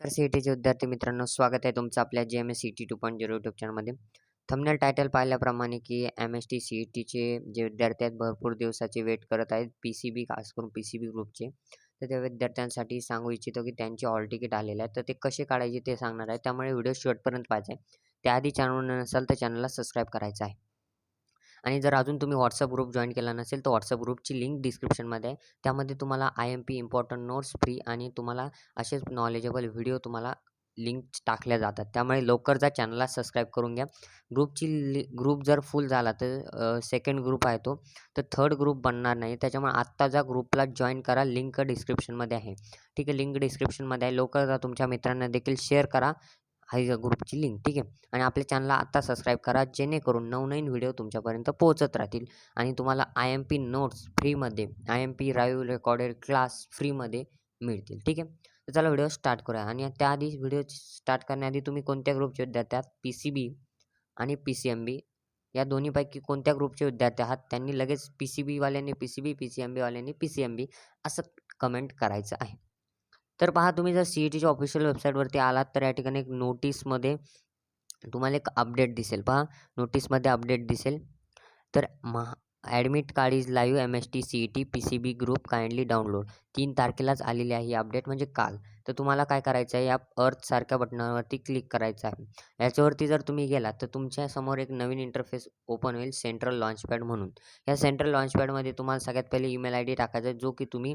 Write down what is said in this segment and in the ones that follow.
नमस्कार C E टीचे विद्यार्थी मित्रांनो स्वागत आहे तुमचं आपल्या जे M S C T two point zero YouTube चॅनलमध्ये थंबनेल टायटल पाहिल्याप्रमाणे की M S T C E टीचे जे विद्यार्थी आहेत भरपूर दिवसाचे वेट करत आहेत पी सी बी खास करून पी सी बी ग्रुपचे तर त्या विद्यार्थ्यांसाठी सांगू इच्छितो की त्यांचे हॉल तिकीट आलेले आहे. तर ते कसे काढायचे ते सांगणार आहे. त्यामुळे व्हिडिओ शेवटपर्यंत पाहायचा आहे. त्याआधी चॅनल नसेल तर चॅनलला सबस्क्राईब करायचं आहे. आणि जर अजून तुम्ही व्हॉट्सअप ग्रुप जॉईन केला नसेल तर व्हॉट्सअप ग्रुपची लिंक डिस्क्रिप्शनमध्ये आहे. त्यामध्ये तुम्हाला I M P important notes free आणि तुम्हाला असेच नॉलेजेबल व्हिडिओ तुम्हाला लिंक टाकल्या जातात. त्यामुळे लवकर जा चॅनलला सबस्क्राईब करून घ्या. ग्रुपची लि ग्रुप जर फुल झाला तर सेकंड ग्रुप आहे तो तर थर्ड ग्रुप बनणार नाही. त्याच्यामुळे आत्ता जा ग्रुपला जॉईन करा लिंक डिस्क्रिप्शनमध्ये आहे. ठीक आहे लिंक डिस्क्रिप्शनमध्ये आहे. लवकर जा तुमच्या मित्रांना देखील शेअर करा. हाय ग्रुपची लिंक ठीक आहे? आणि आपल्या चॅनलला आत्ता सबस्क्राईब करा जेणेकरून नवनवीन व्हिडिओ तुमच्यापर्यंत पोहोचत राहतील. आणि तुम्हाला आय एम पी नोट्स फ्रीमध्ये आय एम पी राईव्ह रेकॉर्डेड क्लास फ्रीमध्ये मिळतील ठीक आहे? तर चला व्हिडिओ स्टार्ट करूया. आणि त्याआधी व्हिडिओ स्टार्ट करण्याआधी तुम्ही कोणत्या ग्रुपचे विद्यार्थी आहात? पी सी बी आणि पी सी एम बी या दोन्हीपैकी कोणत्या ग्रुपचे विद्यार्थी आहात? त्यांनी लगेच P C बीवाल्यांनी P C B P C M बीवाल्यांनी P C M B असं कमेंट करायचं आहे. तर पहा तुम्ही जर सी ई टीच्या ऑफिशियल वेबसाईटवरती आलात तर या ठिकाणी एक नोटीसमध्ये तुम्हाला एक अपडेट दिसेल. पहा नोटीसमध्ये अपडेट दिसेल. तर Maha admit card is live M S T C E T P C B group kindly download. तीन तारखेलाच आलेली आहे ही अपडेट म्हणजे काल. तर तुम्हाला काय करायचं आहे या अर्थसारख्या बटनावरती क्लिक करायचं आहे. याच्यावरती जर तुम्ही गेलात तर तुमच्यासमोर एक नवीन इंटरफेस ओपन होईल सेंट्रल लॉन्चपॅड म्हणून. या सेंट्रल लॉन्चपॅडमध्ये तुम्हाला सगळ्यात पहिले ईमेल आय डी टाकायचा जो की तुम्ही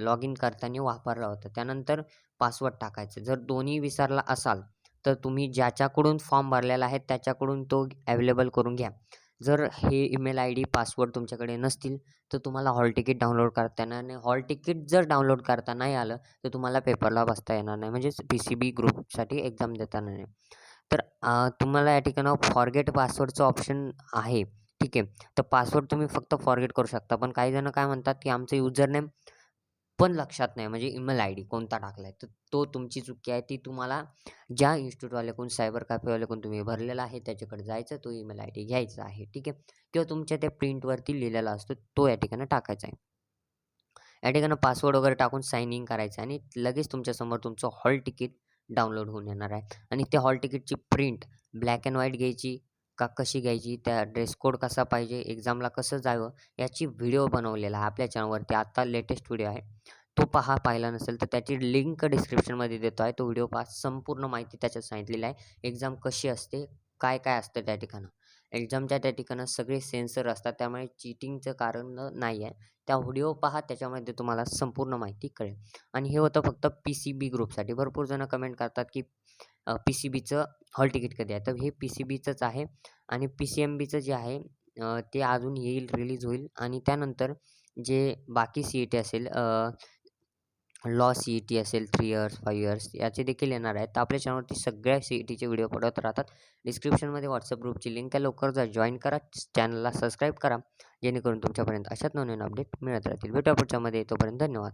लॉग इन करताना वापरला होता. त्यानंतर पासवर्ड टाकायचं. जर दोन्ही विसरला असाल तर तुम्ही ज्याच्याकडून फॉर्म भरलेला आहे त्याच्याकडून तो अवेलेबल करून घ्या. जर हे ईमेल आय डी पासवर्ड तुमच्याकडे नसतील तर तुम्हाला हॉल तिकीट डाउनलोड करता येणार नाही. हॉल तिकीट जर डाउनलोड करता नाही आलं तर तुम्हाला पेपरला बसता येणार नाही. म्हणजेच पी सी बी ग्रुपसाठी एक्झाम देता नाही. तर तुम्हाला या ठिकाणं फॉरगेट पासवर्डचं ऑप्शन आहे. ठीक आहे. तर पासवर्ड तुम्ही फक्त फॉरगेट करू शकता. पण काही जण काय म्हणतात की आमचं युजरनेम पण लक्षात नाही. म्हणजे ईमेल आय डी कोणता टाकला आहे तर तो तुमची चुकी आहे. ती तुम्हाला ज्या इन्स्टिट्यूटवाल्याकडून सायबर कॅफेवाल्याकडून तुम्ही भरलेला आहे त्याच्याकडे जायचं तो ईमेल आय डी घ्यायचा आहे. ठीक आहे? किंवा तुमच्या त्या प्रिंटवरती लिहिलेला असतो तो या ठिकाणी टाकायचा आहे. या ठिकाणी पासवर्ड वगैरे टाकून साईन इन करायचं आणि लगेच तुमच्यासमोर तुमचं हॉल तिकीट डाउनलोड होऊन येणार आहे. आणि त्या हॉल तिकीटची प्रिंट ब्लॅक अँड व्हाईट घ्यायची का कशी घ्यायची? त्या ड्रेस कोड कसा पाहिजे? एक्झामला कसं जावं? याची व्हिडिओ बनवलेला आहे आपल्या चॅनलवरती आत्ता लेटेस्ट व्हिडिओ आहे. तो पहा पाहिला नसेल तर त्याची लिंक डिस्क्रिप्शनमध्ये देतो आहे. तो व्हिडिओ पहा संपूर्ण माहिती त्याच्यात सांगितलेली आहे. एक्झाम कशी असते? काय काय असतं त्या ठिकाणं? एक्झामच्या त्या ठिकाणं सगळे सेन्सर असतात. त्यामुळे चिटिंगचं कारण नाही आहे. त्या व्हिडिओ पहा त्याच्यामध्ये तुम्हाला संपूर्ण माहिती कळेल. आणि हे होतं फक्त पी सी बी ग्रुपसाठी. भरपूर जणं कमेंट करतात की पी सी बीचं हॉल तिकीट कधी आहे? तर हे पी सी बीचंच आहे. आणि पी सी एम बीचं जे आहे ते अजून येईल रिलीज होईल. आणि त्यानंतर जे बाकी सी ई टी असेल लॉ सी ई टी असेल थ्री इयर्स फाईव्ह इयर्स याचे देखील येणार आहेत. तर आपल्या चॅनलवरती सगळ्या सी ई टीचे व्हिडिओ पडत राहतात डिस्क्रिप्शनमध्ये व्हॉट्सअप ग्रुपची लिंक आहे. लवकर जा जॉईन करा. चॅनलला सबस्क्राईब करा. जेणेकरून तुमच्यापर्यंत अशाच नवीन अपडेट मिळत राहतील. भेटू पुढच्यामध्ये तोपर्यंत धन्यवाद.